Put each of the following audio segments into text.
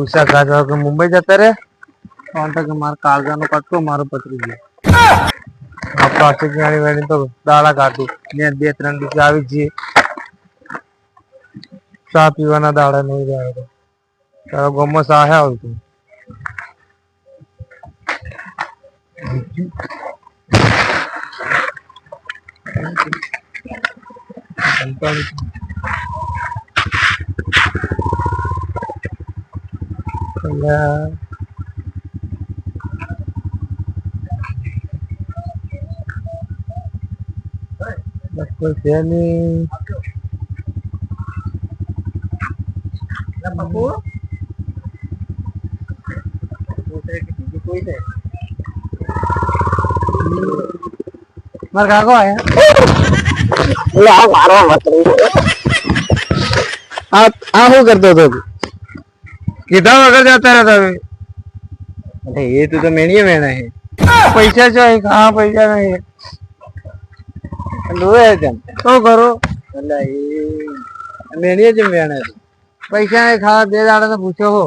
ઉષા કાઢવા મુંબઈ જતા રે તો કે મારા કાળજાનો કટકો, મારો પતરી ગયો? આ પ્લાસ્ટિક વાળી તો દાડા કાઢું ને બે ત્રણ દિવસ આવી જઈએ. ચા પીવાના દાડા નહીં રહ્યા તારા ગામમાં સાહે આવતું. અલ્યા. બસ કોઈ છે નહીં મારા કાકો આયા આ આ શું કરતો હતો કીધા વગર જતા રહ્યા તમે? અરે એ તું તો મેણીએ મેણા હે. પૈસા છે હા પૈસા નહીં લોહે છે શું કરો. એટલે એ મેણીએ જ મેણા છે. પૈસા નહીં ખાવા બે દાડા તો પૂછ્યો હો.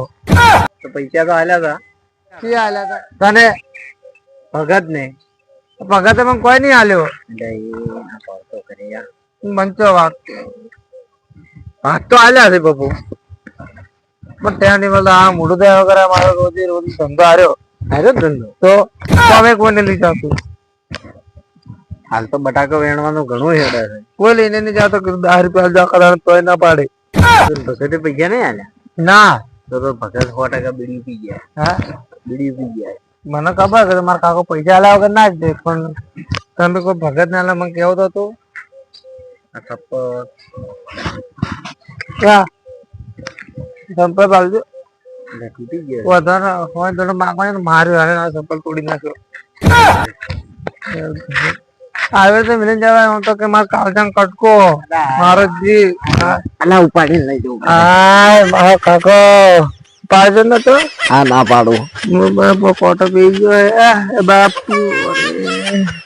તો પૈસા તો આલ્યા હતા શી આલ્યા હતા તને? ભગત ને ભગત મને કોઈ નહીં આલ્યો. મંચો વાત હાથ તો આલ્યા છે બપુ. મોઢું થયા વગર મારો રોજે રોજ ધંધો તો તમે કોઈને લઈ જાતું? હાલ તો બટાકા વેણવાનું ઘણું હેડે છે. કોઈ લઈને નહીં જાતો કે દસ રૂપિયા જા કરાર તોય ના પાડે. ભગતે પૈસા નહીં આલ્યા? ના. તો તો ભગત સો ટકા બીડી પી ગયા. હા? બીડી પી ગયા. મને ખબર છે મારા કાકો પૈસા આલ્યા વગર ના જ દે પણ તમે કોઈ ભગત ના આલે મને કેવો તો તું આ ચંપલ પાલજો તૂટી ગયો. વધારે હોય તો માગવા માર્યો હારે આ ચંપલ તોડી નાખ્યો આવે તો મિલન જવાય હું તો કે માર કાળજાન કટકો. મારો જી ઉપાડી લઈ જવું મારો કાકો. પાડજો ન તો. હા ના પાડું. કોટો પી ગયો હે. બાપુ.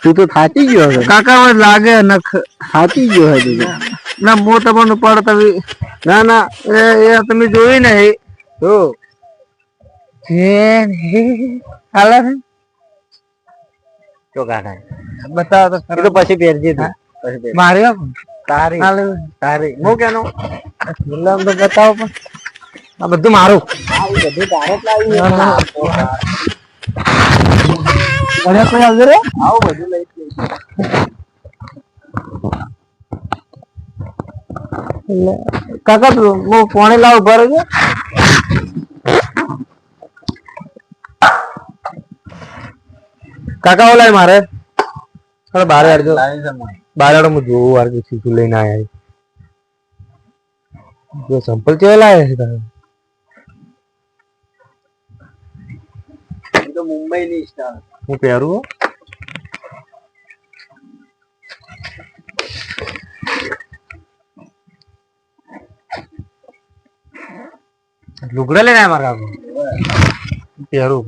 તું તો થાકી ગયો કાકા લાગે નખ. થાકી ગયો હે તો. ના મોટા પણ પડતા તમે ના ના એ એ તમે જોઈ નહીં તો હાલે ને? ચોખા થાય બતાવો તો તો પછી પહેરજે તું. માર્યો? તારી. હાલે. તારી. હું કેનો? ગુલામ તો બતાવો પણ. આ બધું મારું. બધું તારે જ લાવી ના, ના. કોઈ આવજો રે આવું બધું લઈ જ લઈ. કાકા હું પોણે લાવ ઊભા કાકા ઓલાય મારે. થોડા બારે લાવી છે બારે હાડો હું જોવું વાર કે શું લઈને આયા જો સંપલ ચેવા લાયા છે તમે તો મુંબઈ ની સ્ટાર હું પહેરું હો. લુગડા લઈને મારા કાકો પહેરું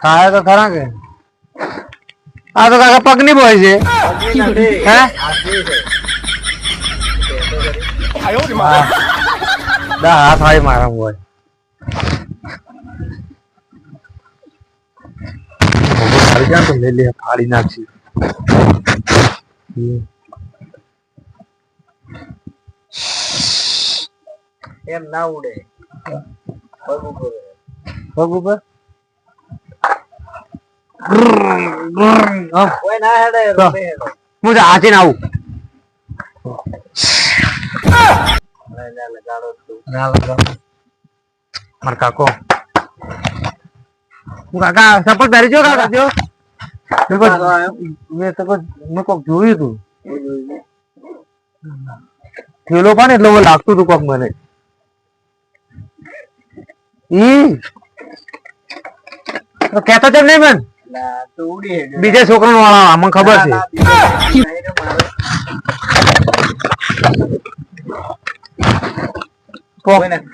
ખાય તો ખરા કે? આ તો કાકા પગની બોય છે. હે. દા મારા બોય ફાડી નાખી. એમ ના ઉડે. પગ ઉપર. પગ ઉપર? કોઈ ના હેડે. હું. ના, માર કાકો. હું કાકા ચપ્પલ પહેરી જો કાકા જો મેં તો મેં કોક જોયું તું. થેલો પણ એટલો લાગતું હતું કોક મને. ઈ તો કેતો કેમ નહીં પણ. ના, છોકરા બીજા છોકરાનો વાળા મને ખબર છે. ના, ના, બીજો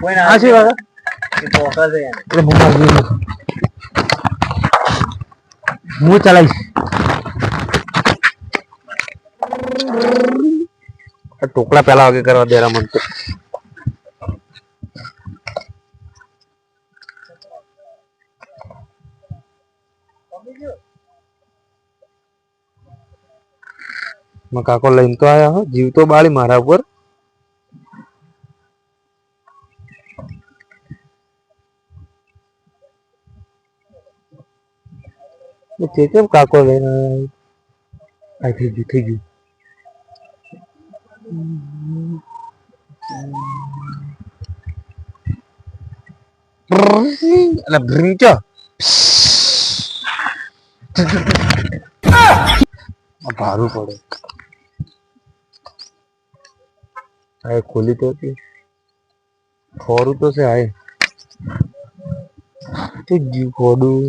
ના- ના શું હું. હું ચલાવીશ. ટોકલા પેલા વાગે કરવા દેરા મને કાકો લઈને તો આયા હો, જીવ તો બાળી મારા ઉપર. તે કેમ કાકો લઈને? આ થઈ ગયું થઈ ગયું. ભારું પડે. આ ખોલી તો હતી ખોરું તો છે આય ઠીક ગયું ખોડું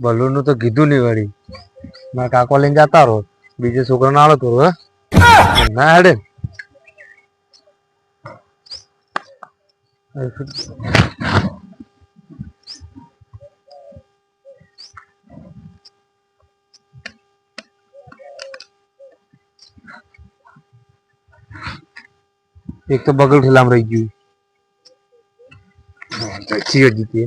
બલૂનનું તો કીધું નહીં વળી મારા કાકો લઈને જતા રહો બીજે છોકરા ના આવે તો હે ના હેડે એક તો બગલ ઠેલામ રહી ગયું જીતી જીતી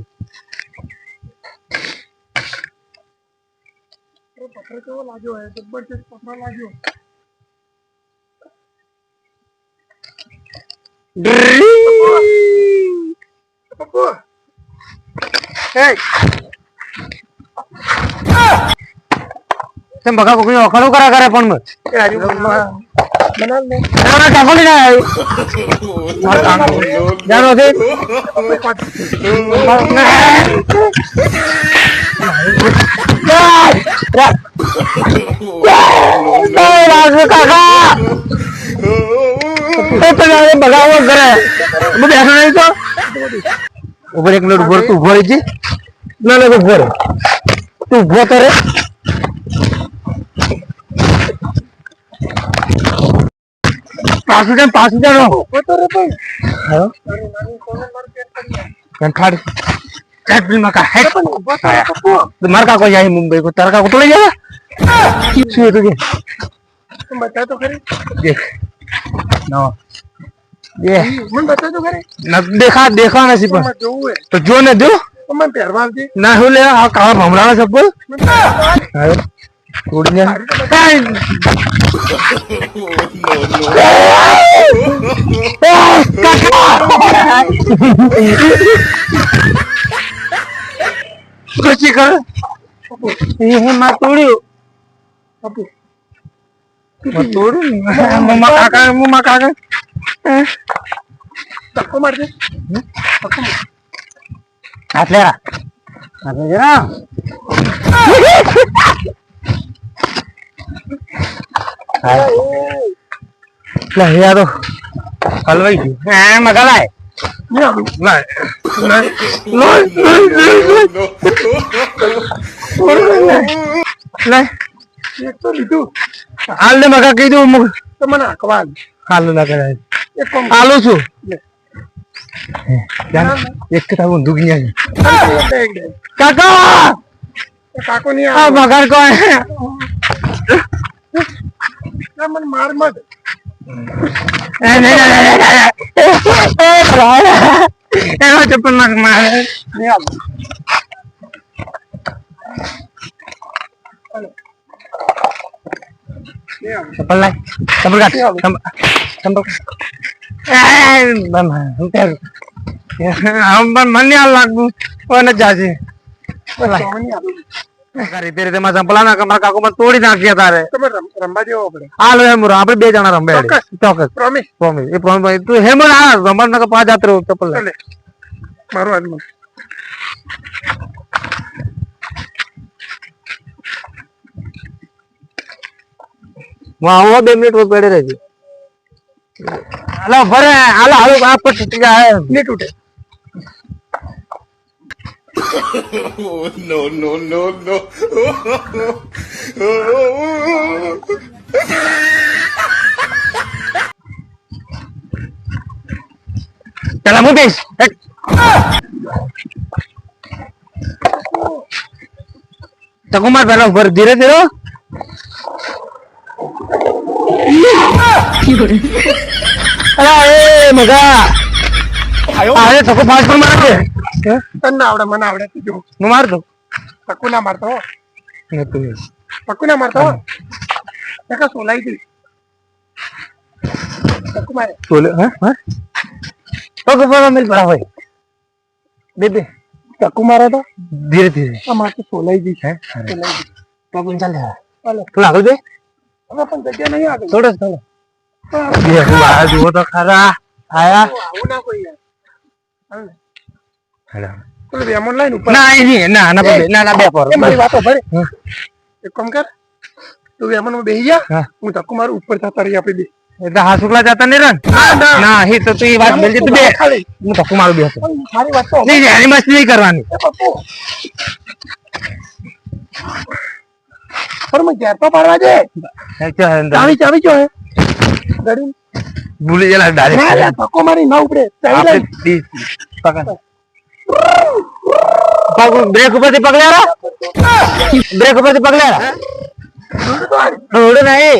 પથ્થર કેવો લાગ્યો હે જબરજસ્ત પથ્થર લાગ્યો તેમ કરા કરે પણ બગાવો કરે બેઠો નહીં તો ઉપર એક મિનિટ ઊભો રહે, તું ઊભો રહી ના ના ઊભો તું ઊભો કરે પાછું જાય પાછું જાય તો રે ભાઈ હા કંઠાડ ચાટ બિલમાં કા હે. માર કાકો જાય મુંબઈ કો તારા કાકો તો જાય શું હતું કે? તું બતા તો ખરી. દેખ. ના એ. મને બતા તો ખરી. ના દેખા દેખા નથી પણ. મને જોવું હે તો જો ને જો. મને પહેરવા આવજે. ના હું લે આ કાળા ભમરાના ચપ્પલ થોડી પછી કર એ માં તોડ્યું તોડ્યું મમ્મા કાકા મમ્મા કાકા. ધક્કો મારજે. લે યાર હલવાઈ ગયું. હા મગા લાય નહીં આવું લાય લાય લાય લાય એક તો લીધું હાલ ને મગા કીધું મગ. તો હાલ ના કરાય. હાલું છું. લે. જાન એક ઊંધું ગયા એક. કાકા! કાકો નહીં આ મગર કોણ? ના, મને માર મત એ નહીં નહીં નહીં નહીં એ ભરા એનો ચપ્પલ નાખ રીતે રીતે માં કમરા કાકો માં તોડી નાખ્યા તારે તમે રમવા જેવો પડે. હાલો એમ આપણે બે જણા રમે ચોક્કસ. પ્રોમિસ પ્રોમિસ એ પ્રોમિસ તું હેમ આ રમણ ના પાંચ જાત્રે ચપ્પલ મારો ચાલે. મારું આવો બે મિનિટ પડે રહેજે. હાલો ભરે હાલો હાલો આ પર તૂટી જાય નહીં તૂટે no, no, no, no. પેલા મુકેશ હેટ. ચકુમાર પેલા ઉપર ધીરે ધીરે અરે એ મગા અરે ધક્કો ફાસ્ટ પર મારે છે તને આવડે મને આવડે તું જો. હું માર દઉં? પક્કુ ના મારતો નતું પક્કુ ના મારતો નકર સોલાઈ ગઈ પક્કુ મારે? બોલે હા? હા? પગ પર મિલ પડા હોય. બે બે. પક્કુ મારે તો? ધીરે ધીરે. આ માથે સોલાઈ ગઈ. છે સોલાઈ ગઈ. ચાલ? ચાલો તું આગળ બે હવે પણ જગ્યા નહીં આગળ. થોડો થોડો બે બહાર જુઓ તો ખરા. આયા. આવું ના કોઈ યાર. હાલ. ને. હેડા. પેલું વેમન લાઈન ઉપર? ના નહીં. ના ના ના ના બે પર. મારી વાતો ભરે. એક કામ કર તું વેમનમાં બેસી જા. હું. ધક્કો મારું ઉપર જતા રહી આપી દે એ તો હા શુક્લા જતા નહીં રન ના? ના ના. તો તું એ વાત બોલજે તું બે. હું ધક્કો મારું બે મારી વાત તો નહીં એની મસ્તી નહીં કરવાની. એ મને ઘેર તો પાડવા દે. ચાવી ચાવી જો હે. ગડી. ભૂલી ના ડાયરેક્ટ યાર, મારી ના ઉપડે. ચાવી લઈ. પકડ. પગ બ્રેક ઉપરથી પકડ્યા બ્રેક ઉપરથી પકડ્યા થોડું નહીં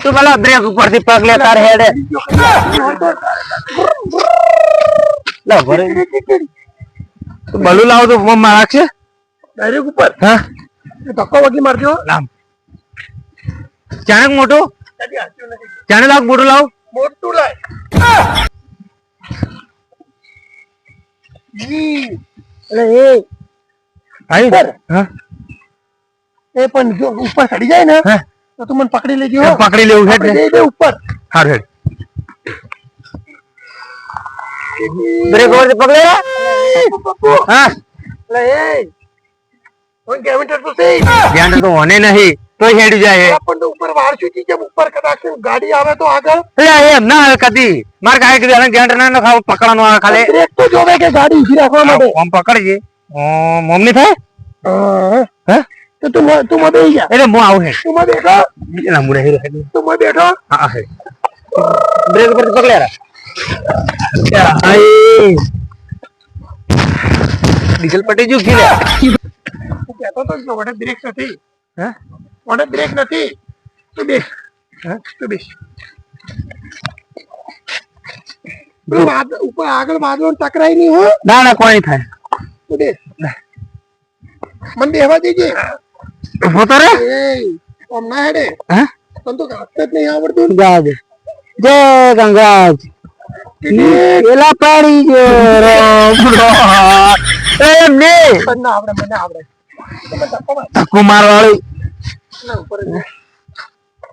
તું પેલા બ્રેક ઉપરથી પકડે તાર હેડ લા ભરે તું બલુ લાવ તો મમ્મા રાખશે ડાયરેક્ટ ઉપર હા એ ધક્કો વગી મારજો લામ ચાણક મોટું કદી હાચ્યું નથી. ચાણે લાવ મોટું લાવ મોટું લાય ઈ. એટલે એ. આવી ઉપર. હા. એ પણ જો ઉપર ચડી જાય ને હા. તો તું મને પકડી લેજો. પકડી લેવું છે ઉપર હારું હેડ. બ્રેક ઉપરથી પકડે? હા. એટલે એ. કોઈ કિલોમીટર તો છે ધ્યાન તો હોને નહીં. તો હેડી જાય પણ તો ઉપર વાર સુધી જેમ ઉપર કદાચ ગાડી આવે તો આગળ. એટલે એમ ના આવે કદી. મારે કાંઈ કીધું એને ધ્યાન ના ખાવ પકડવાનું આવે ખાલી. બ્રેક તો જોવે કે ગાડી ઊભી રાખવા માટે. આમ પકડજે. ઓમ મમ્મી થાય? હા. હે? તો તું મ- તું માં બેસી જા. એટલે હું આવું હેડ તું માં બેઠો. એના મુડે હેડ હેડ. તું માં બેઠો. હા હેડ બ્રેક ઉપર પકડ્યા આઈ ડીઝલ પટી ગયું ખીલે તું કહેતો તો કે વડે બ્રેક નથી. હે? વડે બ્રેક નથી. તું બેસ. હે તું બેસ. ઉપર આગળ વાદળો ટકરાય નહીં હો. ના ના કોઈ થાય. તું બેસ. મને બેહવા દેજે. પોતારે રે આમ ના હેડે. હા? તને તો ગાતે જ નહીં આવડતું. જા દે જય ગંગાજ. પેલા પાડી ગયો એમ ને તને ના આવડે મને આવડે. તમે ધક્કો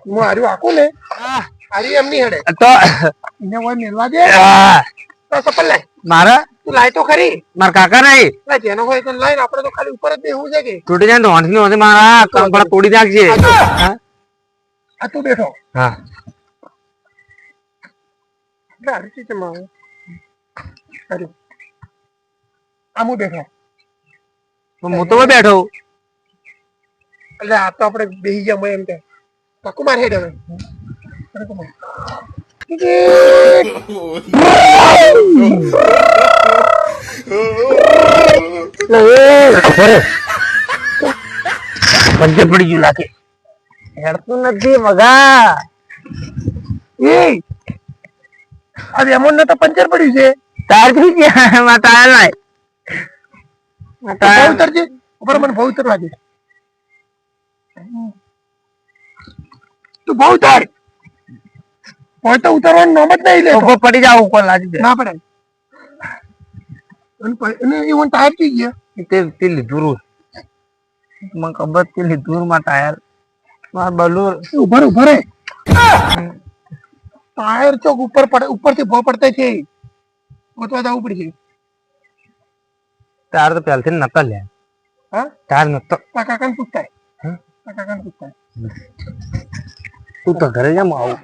હું હાર્યું આખું ને? હારી એમ નહીં તો એને હોય મેલવા દે. આ, તો ચપ્પલ લાય. મારા? તું લાય તો ખરી. મારા કાકા નહીં. લાય જેનો હોય તો લાય આપણે તો ખાલી ઉપર જ બેહવું છે કે? તૂટી જાય તો હોંઠની હોંઠી મારા કંપડા તોડી નાખજે. આ તું બેઠો. હા. એટલે હારી ચીજમાં આવે. આમ હું બેઠો. હું તો બેઠો. એટલે આ તો આપણે બેસી ગયા એમ કે. માર હેડ હવે. પક્કું પડી ગયું લાગે. હેડતું નથી મગા એ. અરે રેમોન ને તો પંચર પડ્યું છે. તાર થઈ ગયા માં ટાયર લાય. માં ભાવ ટાયર ઉતરજે. ઉપર મને ભાવ ઉતરવા દે. તું બહુ ઉતાર. હોય તો ઉતારવાનું નામ જ નહીં લે. તો પડી જાવ ઉપર લાજી દે? ના પડે અને એ ટાયર થઈ ગયા. તે તે લીધું મને ખબર તે લીધું માં ટાયર. માર બલૂર. ઉભર ઊભા રે ઊભા રે ટાયર ચોક ઉપર પડે ઉપરથી ભો પડતા છે. ગોતવા જવું પડશે. ટાયર તો પહેલથી નતા લે હા? ટાયર નતો તા કાકાને પૂછતા? તા તું તો ઘરે જામ આવું?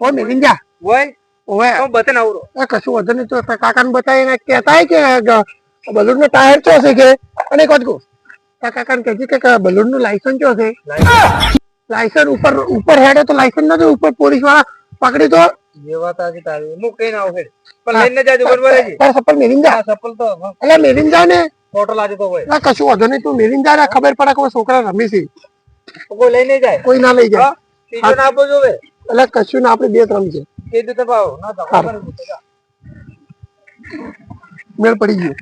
ઓ મેલિન જા ઓય ઓય હું બતન આવરો? એ કશું વધુ નહીં તો તા કાકાને બતાવીને કહેતા કે બલૂન નો ટાયર ચો છે કે? અને એક વાત કહું તા કાકાને કહેજે કે બલૂનનું લાયસન્સ ચો છે? લાયસન્સ ઉપર ઉપર હેડે તો લાયસન્સ નથી ઉપર પોલીસવાળા પકડી તો? જે વાત આજે તારી. હું કઈ ના આવું પણ લઈને જાજો બરોબર છે. તારે સપલ મેલીન જા સપલ તો એટલે મેલીન જા ને ફોટો આજે તો હોય. કશું વધુ નહીં તું મેલીન જા ને ખબર પડે કે છોકરા રમી છે કોઈ લઈને જાય? કોઈ ના લઈ જાય. ત્રીજો ના આપો જોવે એટલે કશું ના આપણે બે ત્રણ છે. એ ભાવ. ના દબાવો મેળ પડી ગયો.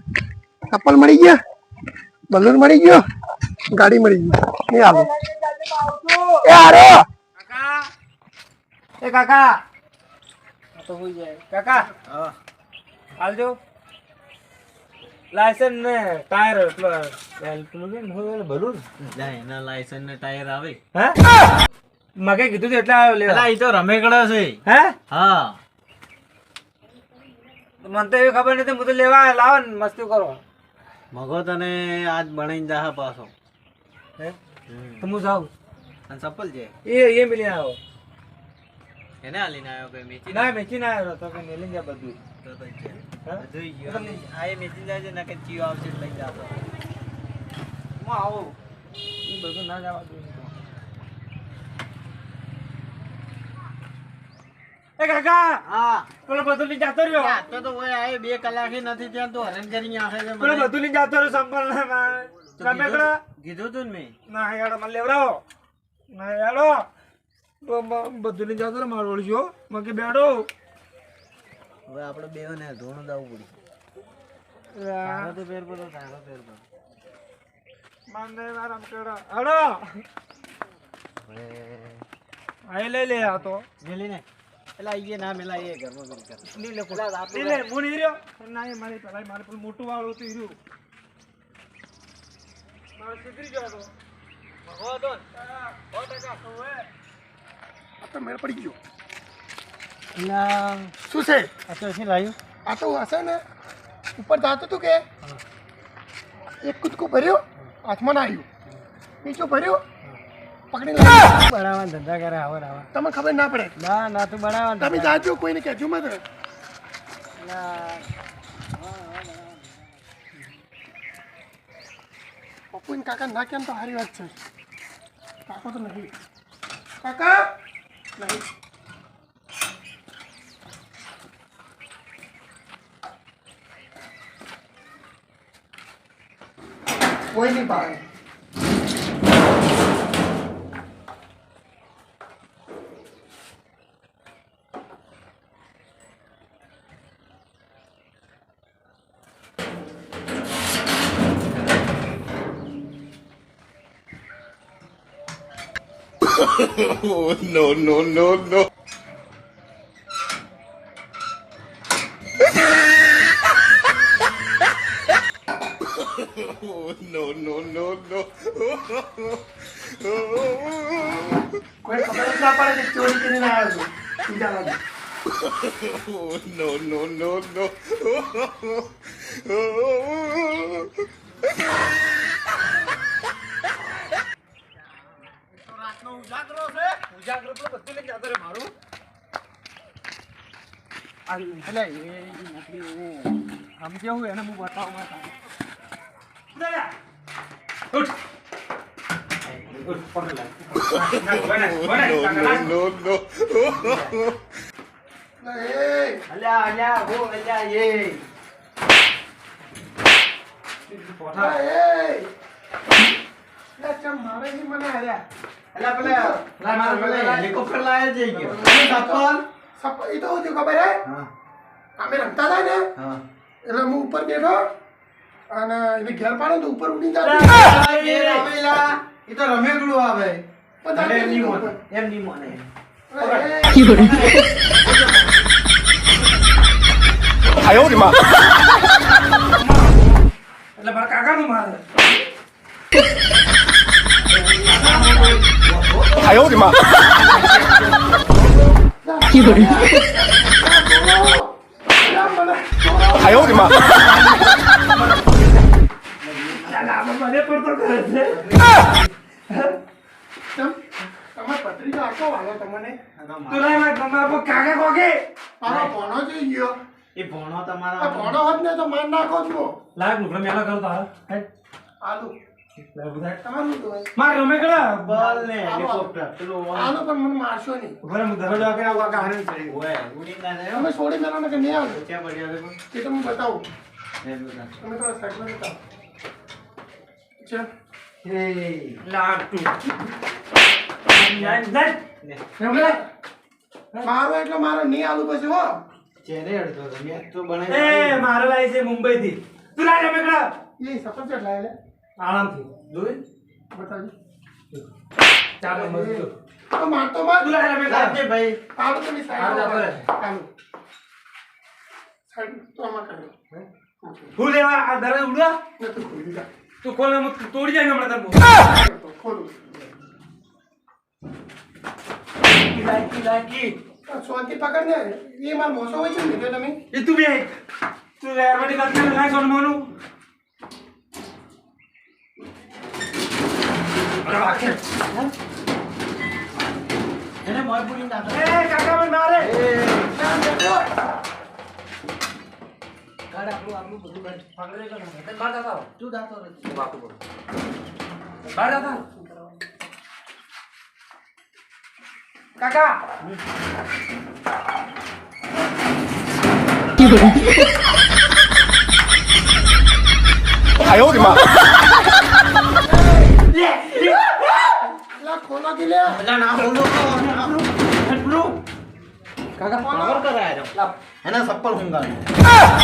ચપ્પલ મળી ગયા? બલૂન મળી ગયો? ગાડી મળી ગઈ. એ આવો એ આરો કાકા. એ કાકા. તો હોય જાય. કાકા. હાલજો. લાયસન્સ ને ટાયર એટલો ભલું એના લાયસન્સ ને ટાયર આવે. હે? મગે કીધું છે એટલે આવ્યો અલા, ઈ તો રમેકડો છે. હે? હા. મને તો એવી ખબર નથી હું તો લેવા લાવ ને મસ્તી કરો. મગો તને આજ બનાવીને જાહ પાછો. હે? તો હું જાઉં. અને ચપ્પલ છે? એ એ મિલી આવો એને આલીને આવ્યો કે મેચી ના મેચી ના આવ્યો તો કે મેલી ગયા બધું. તો તો છે. હા? આ એ મેચી જાય છે કે ચીયો આવશે લઈ જાતો હું આવું? એ બધું ના જવા દઉં એ કાકા! હા. પેલો બધું લઈ જતો રહ્યો? તો તો ઓય આ બે કલાકે નથી ત્યાં તો હરણ કરીને આખે છે પેલો બધું લઈ જતો રહ્યો. તો તમે કીધું તું ને મેં? ના યાર મને લેવડાવો. ના યાડો બધું લઈ જતો રહ્યો મારો ઓળખ્યો મને કે બેડો. હવે આપણે બે ધોણ દાવું પડ્યું તારો તો ફેર પડો તારો ફેર પડો. મને મારા કેડા હડો આઈ લઈ લે આ તો. ને. ના મેલા એ ઘરમાં કર. લે લે ના એ મારી પેલા મારે મોટું વાળું હતું હીરું. મારે સુધરી ગયો તો તો મેળ પડી ગયો. એલા શું છે? શું લાવ્યું આ તો હશે ને? ઉપર જાતું હતું કે? એક કૂદકું ભર્યું હાથમાં ના આવ્યું બીજું ભર્યું પકડી બનાવવા ધંધા કરે આવો આવા. તમને ખબર ના પડે. ના ના તું બનાવવા તમે જાજો કોઈને કહેજો મત પપ્પુ ને કાકા ના કેમ તો સારી વાત છે? કાકો તો નહીં. કાકા નહીં. કોઈ નહીં પાડે કોઈ ઉજાગરો બધું જતો મારું. એટલે એ નોકરી હું એને હું બતાવું. એ. અલ્યા અલ્યા હો અલ્યા એ. પોઠા. એ. લે ચમ મારે નહીં મને હાર્યા અલ્યા પેલા પેલા મારા હેલિકોપ્ટર લાયા છે કે ચપ્પલ સપ એ તો શું ખબર હે? અમે રમતા હતા ને એટલે હું ઉપર બેઠો અને એને ઘેર પાડો તો ઉપર ઉડી જાય એ રમેલા. એ તો રમેકડું આવે. એમ. મોને. એમ નહીં મોને એટલે મારા કાકાનું મારે. યા મને મને પડતો કરે છે તમે પત્રી આખો વાલો તમને તું કાકા કોકે? મારો ભણો જોઈ ગયો. એ ભણો તમારા ભણો હોત ને તો માર નાખો છો. લાયકનું મેલા કરતો હાલ. આલુ. માર રમે કડા? બોલ ને હેલિકોપ્ટર પેલું આલુ પણ મને મારશો નહીં. ઊભા હું હારે ચડી ઉડી ના જાય તમે છોડી મેળો કે નહીં આવે કે પડ્યા આવે હું બતાવું. તમે થોડા બતાવો ચાલ હે. લાટુ જાય જાય મારો એટલે મારો નહીં આલુ પછી હો. ચેરે અડધો. મેં તો એ મારે લાવી છે મુંબઈ થી તું એ લાવે લે. આરામથી. જોઈ બતાવજો ચાર નંબર તો મારતો માર. તું લાવજે ભાઈ. આલુ તો ની સાઈડ તો હું? લેવા આ ઉડવા? ખોલી જા. તું ખોલ હું તોડી જાય હમણાં તને તો ખોલું લાકી લાકી શાંતિ પકડ ને. એ માર મોસો હોય છે ને તમે. એ તું બે. તું એરવાડી કાઢી લાય સોન મોનું. અરે વાકે એને મોર પૂરી નાખો એ કાકા મને મારે. કાઢ આપણું આપણું બધું. પકડે તો નહીં. બાર જાતા તું દાતો. બાપુ બોલ. બાર જાતા કાકા લા ખોલો કે લે એટલે ના બોલો તો. કાકા ખબર કરાય છે. લાવ. એના સપ્પલ હુંગાડું.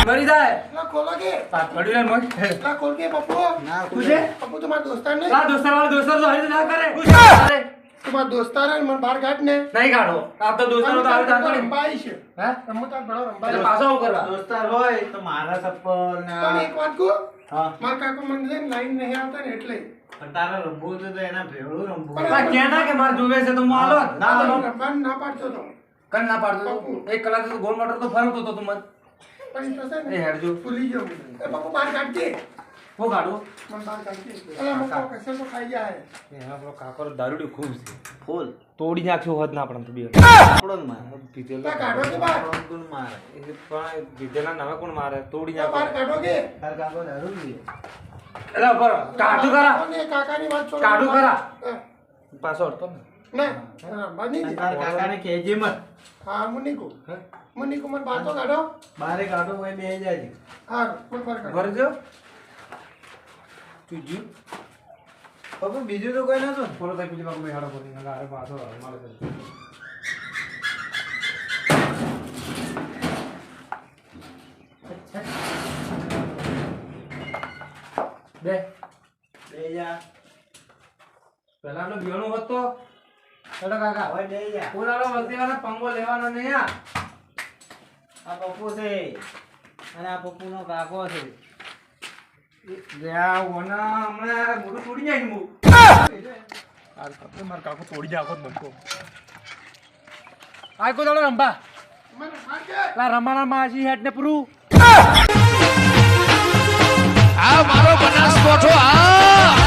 મરી જાય લા ખોલો કે આ પડી લે મોય લા ખોલ કે પપ્પુ ના તું છે પપ્પુ તો મારા દોસ્તાર નહીં લા દોસ્તર વાળા દોસ્તર તો હરી ના કરે તું છે અરે તું મારા દોસ્તાર હે ને મને બહાર કાઢ ને નહીં કાઢો. આપ તો દોસ્તર તો આવી જાણતો રંબાઈ છે. હે? રમતા ઘણો એટલે રંબાઈ પાછો આવું કરવા. દોસ્તાર હોય તો મારા સપ્પલ ને પણ એક વાત કહું હા. માર કાકો મને લઈને લાઈન નહીં આવતા ને એટલે. પણ તારે રમવું તો એના ભેળું રમવું. પણ આ કે ના કે મારે જોવે છે તો હું ના. તો રમવાનું ના પાડતો તો. કન ના પાડતો તો. એક કલાક તો ગોળ મોટર તો ફરતો તો તું મને. પણ તો છે એ ને હેડજો. ભૂલી ગયો. એ પપ્પુ બહાર કાઢજે. હું કાઢું મને બહાર કાઢજે અલા મમ્મા કશે તો ખાઈ જાય એ આપણો કાકર દારૂડી ખૂબ છે. ફૂલ. તોડી નાખ્યો હોત ના પણ બે આપણો જ મારે. પીધેલો કાઢો કે બહાર કોણ મારે? એ પણ પીધેલા નામે કોણ મારે? તોડી નાખ્યો બહાર કાઢો કે? તાર કાકો દારૂડી પીએ. ઉપર. કાઢું કરા ને કાકાની વાત છોડો. કાઢું કરા પાછો હટતો ને. ના હા, બની. તાર કાકાને કહેજે મત હા મુનિકુ. હે? મુનિકુ મને બાતો કાઢો. બારે કાઢો હોય બે જાય હા મને બહાર કાઢો ભરજો. તું બીજું તો કોઈ નતું બોલો થાય પેલી બાપુ બેહાડો બોલી ના અરે પાછો મારે બે. બે જા. પેલા નો બિયાણું હોત. તો હેડો કાકા. હવે બે જા. પંગો લેવાનો નહીં આ આ પપ્પુ છે. અને આ પપ્પુનો કાકો છે. લા રમાના માસી હેડ ને પૂરું. આ મારો બનાસકોઠો આ!